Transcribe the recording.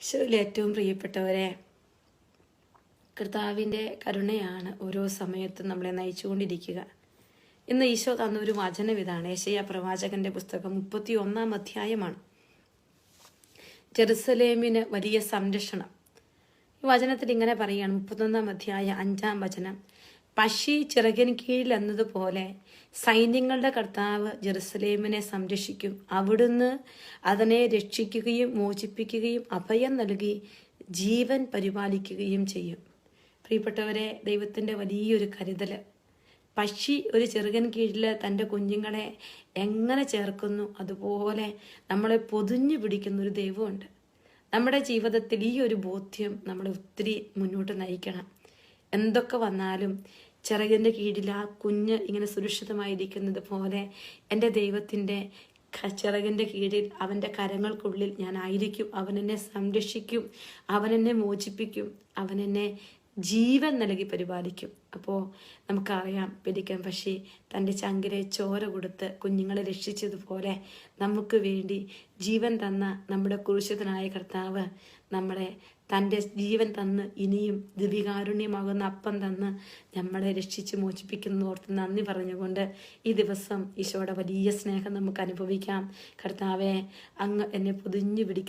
ഈശോയിൽ ഏറ്റവും പ്രിയപ്പെട്ടവരെ കർത്താവിന്റെ കരുണയാണ് ഓരോ സമയത്തും നമ്മളെ നയിച്ചുകൊണ്ടിരിക്കുക. ഇന്ന് ഈശോ തന്ന ഒരു വചനം ഇതാണ്. ഏശയ്യ പ്രവാചകന്റെ പുസ്തകം മുപ്പത്തി ഒന്നാം അധ്യായമാണ്. ജെറുസലേമിന് വലിയ സംരക്ഷണം. ഈ വചനത്തിൽ ഇങ്ങനെ പറയുകയാണ്. മുപ്പത്തൊന്നാം അധ്യായ അഞ്ചാം വചനം. പശി ചിറകിന് കീഴിൽ എന്നതുപോലെ സൈന്യങ്ങളുടെ കർത്താവ് ജെറുസലേമിനെ സംരക്ഷിക്കും. അവിടുന്ന് അതിനെ രക്ഷിക്കുകയും മോചിപ്പിക്കുകയും അഭയം നൽകി ജീവൻ പരിപാലിക്കുകയും ചെയ്യും. പ്രിയപ്പെട്ടവരെ ദൈവത്തിന്റെ വലിയൊരു കരുതൽ പക്ഷി ഒരു ചെറുകൻ കീഴിൽ തന്റെ കുഞ്ഞുങ്ങളെ എങ്ങനെ ചേർക്കുന്നു? അതുപോലെ നമ്മളെ പൊതിഞ്ഞു പിടിക്കുന്ന ഒരു ദൈവമുണ്ട്. നമ്മുടെ ജീവിതത്തിൽ ഈ ഒരു ബോധ്യം നമ്മളെ ഒത്തിരി മുന്നോട്ട് നയിക്കണം. എന്തൊക്കെ വന്നാലും ചിറകിന്റെ കീഴിൽ ആ കുഞ്ഞ് ഇങ്ങനെ സുരക്ഷിതമായിരിക്കുന്നത് പോലെ എന്റെ ദൈവത്തിന്റെ ചിറകിന്റെ കീഴിൽ അവന്റെ കരങ്ങൾക്കുള്ളിൽ ഞാനായിരിക്കും അവൻ എന്നെ സംരക്ഷിക്കും. അവൻ എന്നെ മോചിപ്പിക്കും. അവൻ എന്നെ ജീവൻ നൽകി പരിപാലിക്കും. അപ്പോൾ നമുക്കറിയാം പിടിക്കാൻ പക്ഷി തന്റെ ചങ്കിലെ ചോര കൊടുത്ത് കുഞ്ഞുങ്ങളെ രക്ഷിച്ചതുപോലെ നമുക്ക് വേണ്ടി ജീവൻ തന്ന നമ്മുടെ കുരിശിതനായ കർത്താവ് നമ്മളെ തന്റെ ജീവൻ തന്ന് ഇനിയും ദിവികാരുണ്യമാകുന്ന അപ്പം തന്ന് നമ്മളെ രക്ഷിച്ച് മോചിപ്പിക്കുന്നോർത്ത് നന്ദി പറഞ്ഞുകൊണ്ട് ഈ ദിവസം ഈശോയുടെ വലിയ സ്നേഹം നമുക്ക് അനുഭവിക്കാം. കർത്താവെ അങ്ങ് എന്നെ പൊതിഞ്ഞു പിടിക്കും